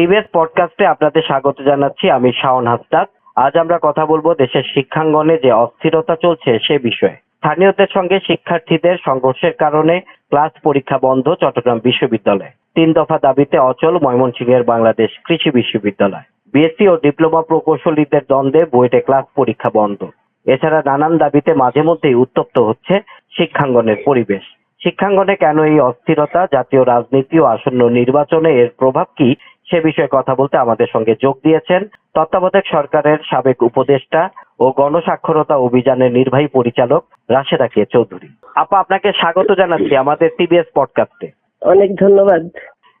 TVS পডকাস্টে আপনাদের স্বাগত জানাচ্ছি, আমি শাওন হাসনাত আজ আমরা কথা বলব দেশের শিক্ষাঙ্গনে যে অস্থিরতা চলছে সে বিষয়ে। স্থানীয়দের সঙ্গে শিক্ষার্থীদের সংঘর্ষের কারণে ক্লাস পরীক্ষা বন্ধ চট্টগ্রাম বিশ্ববিদ্যালয়ে। তিন দফা দাবিতে অচল ময়মনসিংহের বাংলাদেশ কৃষি বিশ্ববিদ্যালয়। বিএসসি ও ডিপ্লোমা প্রকৌশলীদের দ্বন্দ্বে বুয়েটে ক্লাস পরীক্ষা বন্ধ। এছাড়া নানান দাবিতে মাঝে মধ্যেই উত্তপ্ত হচ্ছে শিক্ষাঙ্গনের পরিবেশ। শিক্ষাঙ্গনে কেন এই অস্থিরতা? জাতীয় রাজনীতি ও আসন্ন নির্বাচনে এর প্রভাব কি? সে বিষয়ে কথা বলতে আমাদের সঙ্গে যোগ দিয়েছেন তত্ত্বাবধায়ক সরকারের সাবেক উপদেষ্টা ও গণস্বাক্ষরতা অভিযানের নির্বাহী পরিচালক রাশেদা কে চৌধুরী। আপা আপনাকে স্বাগত জানাচ্ছি আমাদের টিবিএস পডকাস্টে অনেক ধন্যবাদ।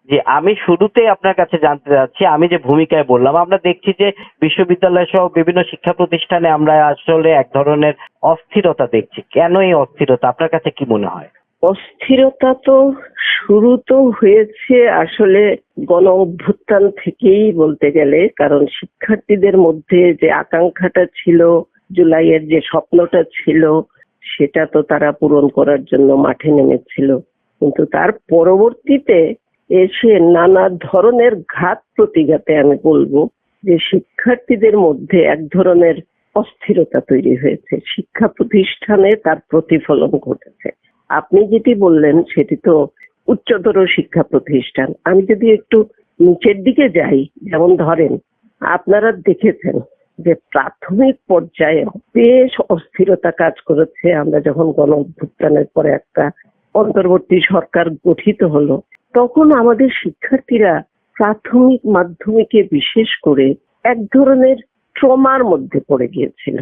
যে আমি শুরুতেই আপনার কাছে জানতে চাচ্ছি আমি যে ভূমিকায় বললাম আমরা দেখছি যে বিশ্ববিদ্যালয় সহ বিভিন্ন শিক্ষা প্রতিষ্ঠানে আমরা আসলে এক ধরনের অস্থিরতা দেখছি। কেন এই অস্থিরতা? আপনার কাছে কি মনে হয়? অস্থিরতা তো শুরু তো হয়েছে আসলে গণ অভ্যুত্থান থেকেই বলতে গেলে, কারণ শিক্ষার্থীদের মধ্যে যে আকাঙ্ক্ষাটা ছিল, জুলাইয়ের যে স্বপ্নটা ছিল, সেটা তো তারা পূরণ করার জন্য মাঠে নেমেছিল। কিন্তু তার পরবর্তীতে এসে নানা ধরনের ঘাত প্রতিঘাতে আমি বলব যে শিক্ষার্থীদের মধ্যে এক ধরনের অস্থিরতা তৈরি হয়েছে। শিক্ষা প্রতিষ্ঠানে তার প্রতিফলন ঘটেছে। আপনি যেটি বললেন, সেটি তো উচ্চতর শিক্ষা প্রতিষ্ঠান। আমি যদি একটু নিচের দিকে যাই, যেমন ধরেন, আপনারা দেখেছেন যে প্রাথমিক পর্যায়ে বেশ অস্থিরতা কাজ করেছে। আমরা যখন গণ অভ্যুত্থানের পরে একটা অন্তর্বর্তী সরকার গঠিত হলো, তখন আমাদের শিক্ষার্থীরা প্রাথমিক মাধ্যমিকে বিশেষ করে এক ধরনের ট্রমার মধ্যে পড়ে গিয়েছিল।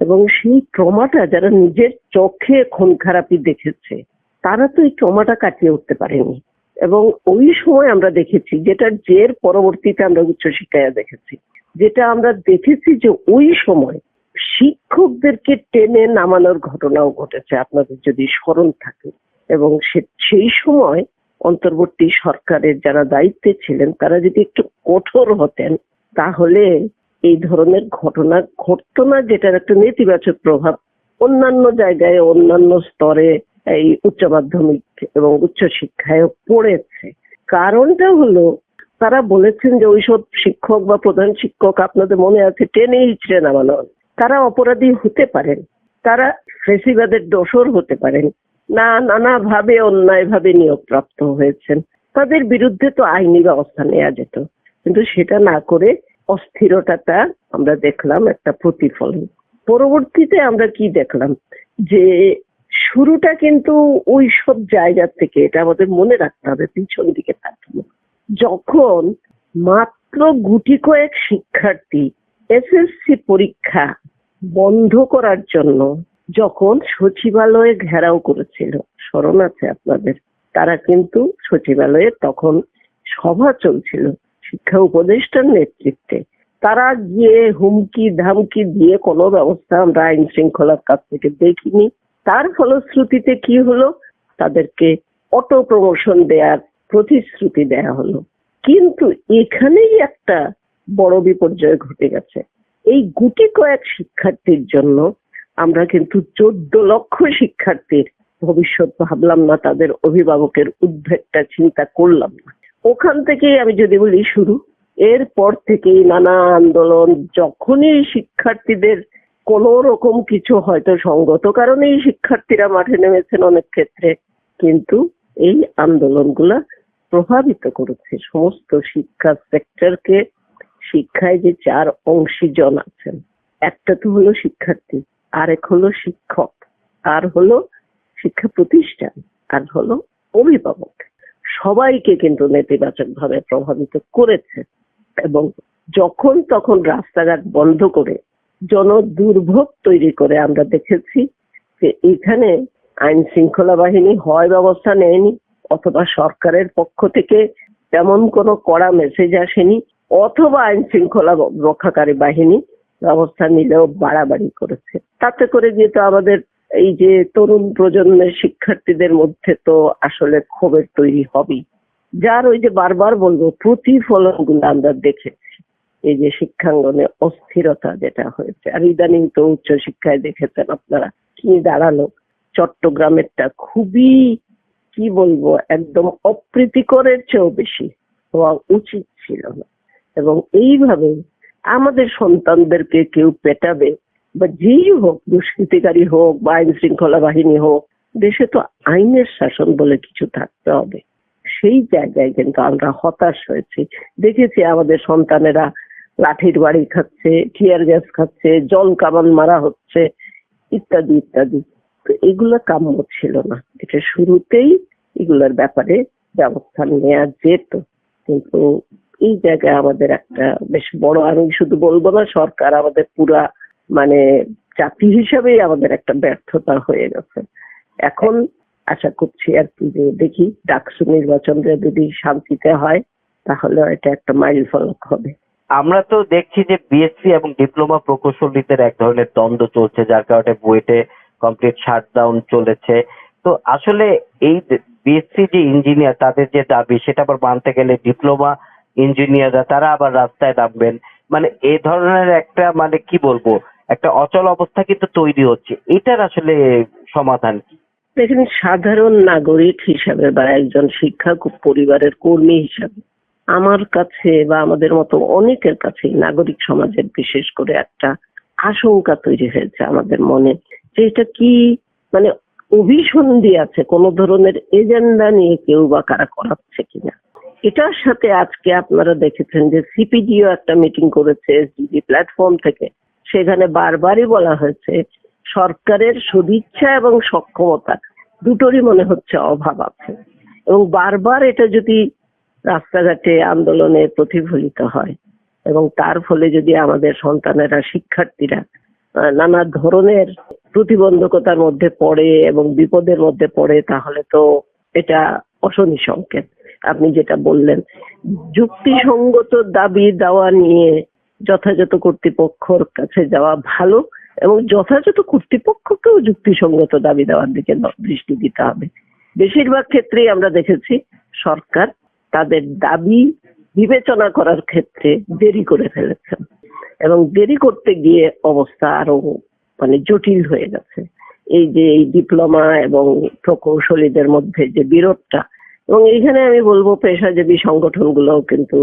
এবং সেই ট্রমাটা যারা নিজের চোখে খুন খারাপি দেখেছে, তারা তো এই ট্রমাটা কাটিয়ে উঠতে পারেনি। এবং ওই সময় আমরা দেখেছি যেটা জের পরবর্তীতে আমরা উচ্চশিক্ষায় দেখেছি। যেটা আমরা দেখেছি যে ওই সময় শিক্ষকদেরকে টেনে নামানোর ঘটনাও ঘটেছে, আপনাদের যদি স্মরণ থাকে। এবং সেই সময় অন্তর্বর্তী সরকারের যারা দায়িত্বে ছিলেন, তারা যদি একটু কঠোর হতেন, তাহলে এই ধরনের ঘটনা ঘটতো না যেটার একটা নেতিবাচক প্রভাব অন্যান্য জায়গায়, অন্যান্য স্তরে এই উচ্চ মাধ্যমিক এবং উচ্চ শিক্ষায় পড়েছে। কারণটা হলো, তারা বলেছেন যে ওইসব শিক্ষক বা প্রধান শিক্ষক আপনাদের মনে আছে টেনে ইচড়ে নামানো তারা অপরাধী হতে পারেন, তারা ফেসিবাদের দোষর হতে পারেন, না, নানাভাবে, অন্যায়ভাবে নিয়োগপ্রাপ্ত হয়েছেন। তাদের বিরুদ্ধে তো আইনি ব্যবস্থা নেওয়া যেত। কিন্তু সেটা না করে অস্থিরতাটা আমরা দেখলাম একটা প্রতিফলন। পরবর্তীতে আমরা কি দেখলাম? যে শুরুটা কিন্তু ওই সব জায়গা থেকে, এটা আমাদের মনে রাখতে হবে, পিছন দিকে তাকানো যখন মাত্র গুটি কয়েক শিক্ষার্থী এসএসসি পরীক্ষা বন্ধ করার জন্য যখন সচিবালয়ে ঘেরাও করেছিল, স্মরণ আছে আপনাদের, তারা কিন্তু সচিবালয়ে তখন সভা চলছিল। শিক্ষা উপদেষ্টার নেতৃত্বে, তারা গিয়ে হুমকি, ধামকি দিয়ে কোনো ব্যবস্থা আমরা আইন শৃঙ্খলার কাছ থেকে দেখিনি। তার ফলশ্রুতিতে কি হলো? তাদেরকে অটো প্রমোশন দেওয়ার প্রতিশ্রুতি দেয়া হলো। কিন্তু এখানেই একটা বড় বিপর্যয় ঘটে গেছে। এই গুটি কয়েক শিক্ষার্থীর জন্য আমরা কিন্তু চোদ্দ লক্ষ শিক্ষার্থীর ভবিষ্যৎ ভাবলাম না, তাদের অভিভাবকের উদ্বেগটা চিন্তা করলাম না। ওখান থেকেই আমি যদি বলি শুরু। এরপর থেকেই নানা আন্দোলন, যখনই শিক্ষার্থীদের কোন রকম কিছু হয়তো সঙ্গত কারণেই শিক্ষার্থীরা মাঠে নেমেছেন অনেক ক্ষেত্রে, কিন্তু এই আন্দোলনগুলা প্রভাবিত করেছে। সমস্ত শিক্ষা সেক্টরকে শিক্ষায় যে চার অংশীজন আছেন, একটা তো হলো শিক্ষার্থী, আরেক হলো শিক্ষক, আর হলো শিক্ষা প্রতিষ্ঠান, আর হলো অভিভাবক। সবাইকে কিন্তু নেতিবাচক ভাবে প্রভাবিত করেছে এবং যখন তখন রাস্তাঘাট বন্ধ করে জন দুর্ভোগ তৈরি করে আমরা দেখেছি যে এখানে আইন শৃঙ্খলা বাহিনী হয় ব্যবস্থা নেয়নি অথবা সরকারের পক্ষ থেকে তেমন কোনো কড়া মেসেজ আসেনি অথবা আইন শৃঙ্খলা রক্ষাকারী বাহিনী ব্যবস্থা নিলেও বাড়াবাড়ি করেছে। তাতে করে গিয়ে তো আমাদের এই যে তরুণ প্রজন্মের শিক্ষার্থীদের মধ্যে তো আসলে ক্ষোভের তৈরি হবেই। যার ওই যে বারবার বলব প্রতিফলনগুলো আমরা দেখেছি। এই যে শিক্ষাঙ্গনে অস্থিরতা যেটা হয়েছে। আর ইদানিং তো উচ্চ শিক্ষায় দেখেছেন আপনারা কি দাঁড়াল। চট্টগ্রামেরটা খুবই, কি বলব, একদম অপ্রীতিকরের চেয়েও বেশি হওয়া উচিত ছিল না। এবং এইভাবে আমাদের সন্তানদেরকে কেউ পেটাবে বা যেই হোক, দুষ্কৃতিকারী হোক বা আইন শৃঙ্খলা বাহিনী হোক, দেশে তো আইনের শাসন বলে কিছু থাকতে হবে। সেই জায়গায় কিন্তু আমরা হতাশ হয়েছি। দেখেছি আমাদের সন্তানেরা লাঠির বাড়ি খাচ্ছে, টিয়ার গ্যাস খাচ্ছে, জল কামান মারা হচ্ছে, ইত্যাদি ইত্যাদি। তো এগুলো কাম্য ছিল না। এটা শুরুতেই এগুলোর ব্যাপারে ব্যবস্থা নেওয়া যেত। কিন্তু এই জায়গায় আমাদের একটা বেশ বড়, আমি শুধু বলব না, সরকার আমাদের পুরা মানে জাতি হিসাবেই আমাদের একটা ব্যর্থতা হয়ে গেছে। এখন আশা করছি আর কি যে দেখি ডাকসু নির্বাচনটা যদি শান্তিতে হয়, তাহলে এটা একটা মাইল ফলক হবে। আমরা তো দেখছি যে বিএসসি এবং ডিপ্লোমা প্রকৌশলীদের এক ধরনের দ্বন্দ্ব চলছে, যার কারণে বুয়েটে কমপ্লিট শাটডাউন চলেছে। তো আসলে এই বিএসসি যে ইঞ্জিনিয়ার, তাদের যে দাবি, সেটা আবার মানতে গেলে ডিপ্লোমা ইঞ্জিনিয়াররা, তারা আবার রাস্তায় নামবেন। মানে এই ধরনের একটা মানে কি বলব একটা অচল অবস্থা কিন্তু তৈরি হচ্ছে। এটার আসলে সমাধান কি? দেখেন, সাধারণ নাগরিক হিসাবে বা একজন শিক্ষা পরিবারের কর্মী হিসাবে আমার কাছে বা আমাদের মতো অনেকের কাছে নাগরিক সমাজের বিশেষ করে একটা আশঙ্কা তৈরি হয়েছে আমাদের মনে যে এটা কি মানে অভিসন্ধি আছে, কোন ধরনের এজেন্ডা নিয়ে কেউ বা কারা করাচ্ছে কিনা। এটার সাথে আজকে আপনারা দেখেছেন যে সিপিডিও একটা মিটিং করেছে, এসডিজি প্ল্যাটফর্ম থেকে। সেখানে বারবারই বলা হয়েছে, সরকারের সদিচ্ছা এবং সক্ষমতা দুটোরই মনে হচ্ছে অভাব আছে। এবং বারবার এটা যদি রাস্তাঘাটে আন্দোলনে প্রতিফলিত হয় এবং তার ফলে যদি আমাদের সন্তানেরা, শিক্ষার্থীরা নানা ধরনের প্রতিবন্ধকতার মধ্যে পড়ে এবং বিপদের মধ্যে পড়ে, তাহলে তো এটা অশনি সংকেত। আপনি যেটা বললেন, যুক্তিসঙ্গত দাবি দেওয়া নিয়ে যথাযথ কর্তৃপক্ষর কাছে যাওয়া ভালো এবং যথাযথ কর্তৃপক্ষকেও যুক্তিসঙ্গত দাবি দেওয়ার দিকে দৃষ্টি দিতে হবে। বেশিরভাগ ক্ষেত্রেই আমরা দেখেছি সরকার তাদের দাবি বিবেচনা করার ক্ষেত্রে দেরি করে ফেলেছেন এবং দেরি করতে গিয়ে অবস্থা আরও মানে জটিল হয়ে গেছে। এই যে এই ডিপ্লোমা এবং প্রকৌশলীদের মধ্যে যে বিরোধটা এবং এইখানে আমি বলব পেশাজীবী সংগঠনগুলোও কিন্তু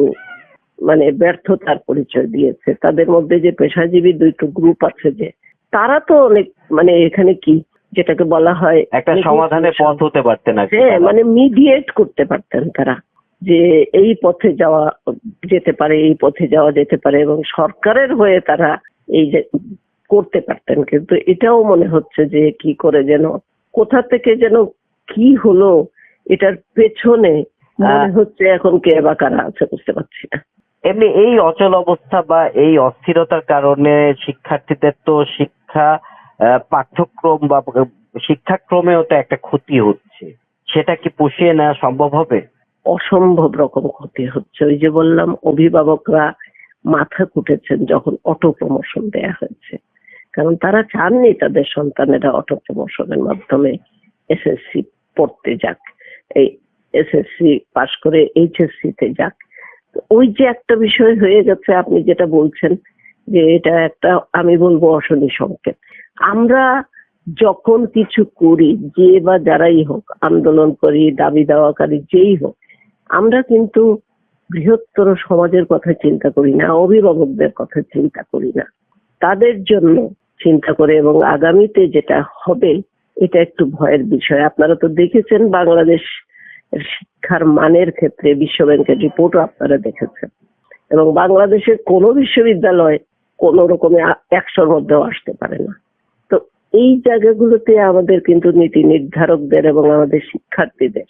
মানে ব্যর্থতার পরিচয় দিয়েছে। তাদের মধ্যে যে পেশাজীবী দুইটো গ্রুপ আছে যে তারা তো অনেক মানে এখানে কি যেটাকে বলা হয় একটা সমাধানের পথ হতে পারতেন হ্যাঁ মানে মিডিয়েট করতে পারতেন তারা যে এই পথে যাওয়া যেতে পারে এই পথে যাওয়া যেতে পারে এবং সরকারের হয়ে তারা এই যে করতে পারতেন। কিন্তু এটাও মনে হচ্ছে যে কি করে যেন কোথা থেকে যেন কি হলো এটার পেছনে মনে হচ্ছে এখন কে বা কারা আছে বুঝতে পারছি না। এমনি এই অচল অবস্থা বা এই অস্থিরতার কারণে শিক্ষার্থীদের তো শিক্ষা পাঠ্যক্রম বা শিক্ষাক্রমেও তো একটা ক্ষতি হচ্ছে। সেটা কি পুষিয়ে নেওয়া সম্ভব হবে? অসম্ভব রকম ক্ষতি হচ্ছে। ওই যে বললাম, অভিভাবকরা মাথা কুটেছেন যখন অটো প্রমোশন দেয়া হয়েছে। কারণ তারা চাননি তাদের সন্তানেরা অটো প্রমোশনের মাধ্যমে এসএসসি পড়তে যাক। এই এসএসসি পাশ করে এইচএসসি তে যাক। ওই যে একটা বিষয় হয়ে গেছে, আপনি যেটা বলছেন যে এটা একটা, আমি বলব অশনি সংকেত। আমরা যখন কিছু করি, যে বা যারাই হোক, আন্দোলন করি, দাবি দাওয়াকারী যেই হোক, আমরা কিন্তু বৃহত্তর সমাজের কথা চিন্তা করি না, অভিভাবকদের কথা চিন্তা করি না। তাদের জন্য চিন্তা করে এবং আগামীতে যেটা হবে, এটা একটু ভয়ের বিষয়। আপনারা তো দেখেছেন বাংলাদেশ শিক্ষার মানের ক্ষেত্রে বিশ্ব ব্যাংকের রিপোর্টও আপনারা দেখেছেন। এবং বাংলাদেশের কোনো বিশ্ববিদ্যালয় কোনো রকমে একশোর মধ্যেও আসতে পারে না। তো এই জায়গাগুলোতে আমাদের কিন্তু নীতি নির্ধারকদের এবং আমাদের শিক্ষার্থীদের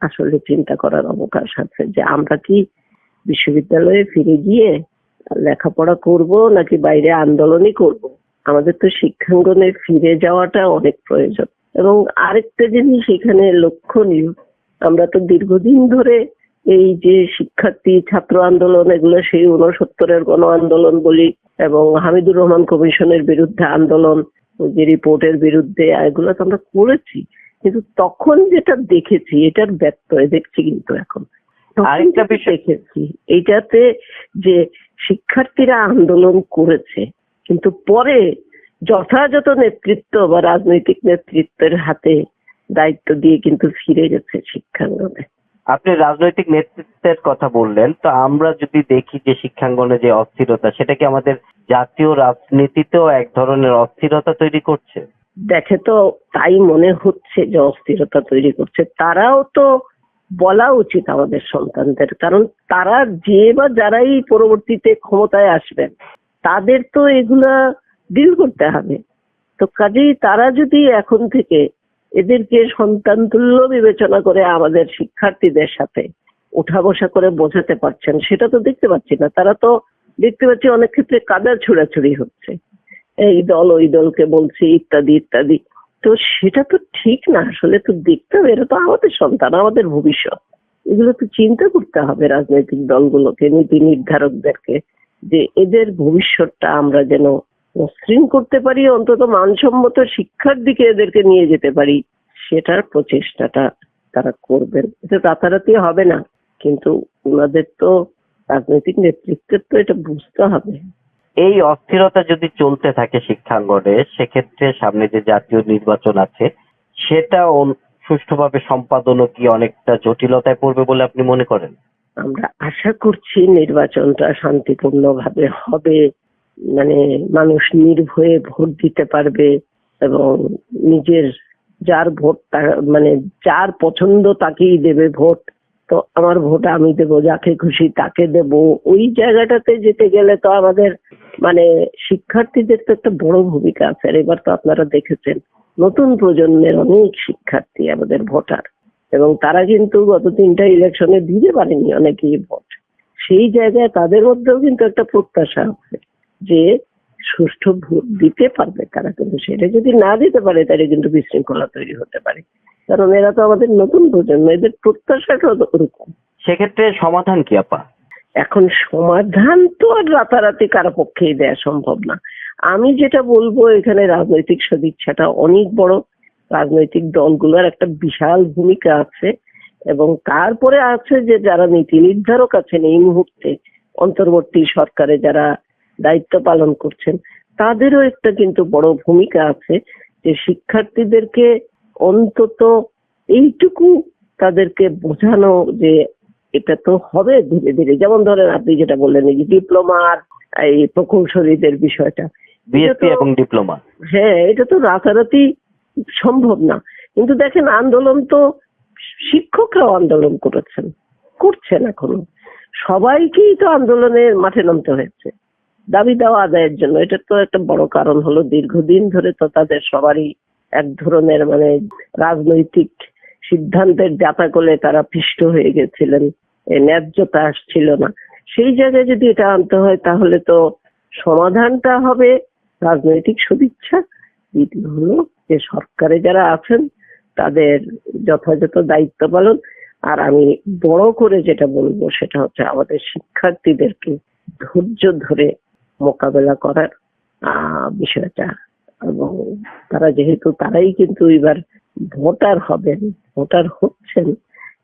আসলে চিন্তা করার অবকাশ আছে যে আমরা কি বিশ্ববিদ্যালয়ে ফিরে গিয়ে লেখাপড়া করব নাকি বাইরে আন্দোলনই করব? আমাদের তো শিক্ষাঙ্গনে ফিরে যাওয়াটা অনেক প্রয়োজন। এবং আরেকটা জিনিস এখানে লক্ষণীয় আমরা তো দীর্ঘদিন ধরে এই যে শিক্ষার্থী ছাত্র আন্দোলন এগুলো সেই উনসত্তরের গণ আন্দোলন বলি এবং হামিদুর রহমান কমিশনের বিরুদ্ধে আন্দোলন যে রিপোর্টের বিরুদ্ধে এগুলো তো আমরা করেছি। কিন্তু তখন যেটা দেখেছি এটার ব্যত্যয় দেখছি কিন্তু এখন। আরেকটা বিষয়- দেখেছি এইটাতে যে শিক্ষার্থীরা আন্দোলন করেছে কিন্তু পরে যথাযথ নেতৃত্ব বা রাজনৈতিক নেতৃত্বের হাতে দায়িত্ব দিয়ে কিন্তু ফিরে গেছে শিক্ষাঙ্গনে। আপনি রাজনৈতিক নেতৃত্বের কথা বললেন তো আমরা যদি দেখি যে শিক্ষাঙ্গনে যে অস্থিরতা সেটা কি আমাদের জাতীয় রাজনীতিতেও এক ধরনের অস্থিরতা তৈরি করছে? দেখে তো তাই মনে হচ্ছে যে অস্থিরতা তৈরি করছে। তারাও তো বলা উচিত আমাদের সন্তানদের কারণ তারা যে বা যারাই পরবর্তীতে ক্ষমতায় আসবেন তাদের তো এগুলা ডিল করতে হবে। তো কাজেই তারা যদি এখন থেকে এদেরকে সন্তান তুল্য বিবেচনা করে আমাদের শিক্ষার্থীদের সাথে উঠা বসা করে বোঝাতে পারছেন, সেটা তো দেখতে পাচ্ছি না। তারা তো দেখতে পাচ্ছি অনেক ক্ষেত্রে কাদা ছোড়াছুড়ি হচ্ছে। এই দল ওই দলকে বলছে, ইত্যাদি ইত্যাদি। তো সেটা তো ঠিক না, আসলে তো দেখতে হবে এটা তো আমাদের সন্তান, আমাদের ভবিষ্যৎ। এগুলো তো চিন্তা করতে হবে রাজনৈতিক দলগুলোকে, নীতি নির্ধারকদেরকে, যে এদের ভবিষ্যৎটা আমরা যেন মসৃণ করতে পারি অন্তত মানসম্মত শিক্ষার দিকে এদেরকে নিয়ে যেতে পারি সেটার প্রচেষ্টাটা তারা করবেন। এটা রাতারাতি হবে না কিন্তু ওনাদের তো রাজনৈতিক নেতৃত্বের তো এটা বুঝতে হবে। এই অস্থিরতা যদি চলতে থাকে শিক্ষাঙ্গনে সেক্ষেত্রে সামনে যে জাতীয় নির্বাচন আছে সেটা সুষ্ঠুভাবে সম্পাদনও কি অনেকটা জটিলতায় পড়বে বলে আপনি মনে করেন? আমরা আশা করছি নির্বাচনটা শান্তিপূর্ণভাবে হবে। মানে মানুষ নির্ভয়ে ভোট দিতে পারবে এবং নিজের যার ভোট মানে যার পছন্দ তাকেই দেবে ভোট। তো আমার ভোট আমি দেব, যাকে খুশি তাকে দেব। ওই জায়গাটাতে যেতে গেলে তো আমাদের মানে শিক্ষার্থীদের তো একটা বড় ভূমিকা আছে। আর এবার তো আপনারা দেখেছেন, নতুন প্রজন্মের অনেক শিক্ষার্থী আমাদের ভোটার। এবং তারা কিন্তু গত তিনটা ইলেকশনে দিতে পারেনি অনেকেই ভোট। সেই জায়গায় তাদের মধ্যেও কিন্তু একটা প্রত্যাশা আছে। যে সুষ্ঠু ভোট দিতে পারবে তারা কিন্তু সেটা যদি না দিতে পারে তাহলে কিন্তু বিশৃঙ্খলা তৈরি হতে পারে। কারণ এরা তো আমাদের নতুন প্রজন্ম এদের প্রত্যাশাটা ওরকম। সেক্ষেত্রে সমাধান কি আপা? এখন সমাধান তো আর রাতারাতি কারও পক্ষেই দেওয়া সম্ভব না। আমি যেটা বলব এখানে রাজনৈতিক সদিচ্ছাটা অনেক বড়। রাজনৈতিক দলগুলোর একটা বিশাল ভূমিকা আছে এবং তারপরে আছে যে যারা নীতি নির্ধারক আছেন এই মুহূর্তে অন্তর্বর্তী সরকারে যারা দায়িত্ব পালন করছেন তাদেরও একটা কিন্তু বড় ভূমিকা আছে যে শিক্ষার্থীদেরকে অন্তত এইটুকু তাদেরকে বোঝানো যে এটা তো হবে ধীরে ধীরে। যেমন ধরেন আপনি যেটা বললেন এই ডিপ্লোমা আর এই প্রকৌশলীদের বিষয়টা এবং ডিপ্লোমা। হ্যাঁ এটা তো রাতারাতি সম্ভব না। কিন্তু দেখেন আন্দোলন তো শিক্ষকরাও আন্দোলন করেছেন করছেন এখনও। সবাইকেই তো আন্দোলনের মাঠে নামতে হয়েছে। দাবি দেওয়া আদায়ের জন্য। এটা তো একটা বড় কারণ হলো দীর্ঘদিন ধরে তো তাদের সবারই এক ধরনের মানে রাজনৈতিক সিদ্ধান্তের জাতাকলে তারা পিষ্ট হয়ে গেছিলেন ন্যায্যতা আসছিল না। সেই জায়গায় যদি এটা আনতে হয় তাহলে তো সমাধানটা হবে, রাজনৈতিক সদিচ্ছা। দ্বিতীয় হলো যে সরকারে যারা আছেন তাদের যথাযথ দায়িত্ব পালন। আর আমি বড় করে যেটা বলব সেটা হচ্ছে আমাদের শিক্ষার্থীদেরকে ধৈর্য ধরে মোকাবেলা করার বিষয়টা। এবং তারা যেহেতু, তারাই কিন্তু এবার ভোটার হবেন, ভোটার হচ্ছেন,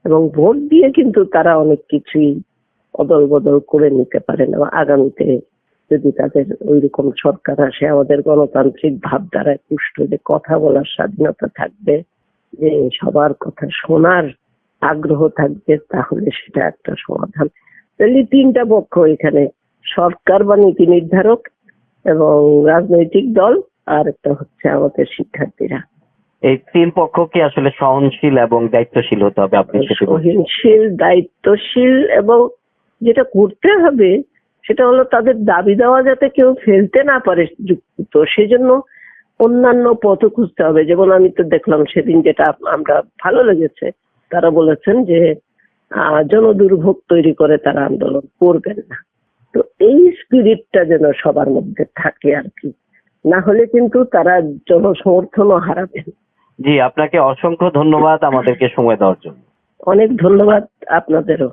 এবং ভোট দিয়ে কিন্তু তারা অনেক কিছুই অদল বদল করে নিতে পারেন। এবং আগামীতে যদি তাদের ওই রকম সরকার আসে, আমাদের গণতান্ত্রিক ভাবধারায় পুষ্ট যে কথা বলার স্বাধীনতা থাকবে, যে সবার কথা শোনার আগ্রহ থাকবে, তাহলে সেটা একটা সমাধান। তিনটা পক্ষ এখানে সরকার বা নীতি নির্ধারক এবং রাজনৈতিক দল আর একটা হচ্ছে আমাদের শিক্ষার্থীরা। এই তিন পক্ষকে আসলে সহনশীল এবং দায়িত্বশীল হতে হবে আপনি সহনশীল দায়িত্বশীল এবং যেটা করতে হবে সেটা হলো তাদের দাবি দেওয়া যাতে কেউ ফেলতে না পারে যুক্ত। সেজন্য অন্যান্য পথ খুঁজতে হবে। যেমন আমি তো দেখলাম সেদিন যেটা আমরা ভালো লেগেছে তারা বলেছেন যে আহ, জনদুর্ভোগ তৈরি করে তারা আন্দোলন করবেন না। তো এই স্পিরিটটা যেন সবার মধ্যে থাকে আর কি। না হলে কিন্তু তারা জনসমর্থনও হারাবেন জি আপনাকে অসংখ্য ধন্যবাদ আমাদেরকে সময় দেওয়ার জন্য। অনেক ধন্যবাদ আপনাদেরও।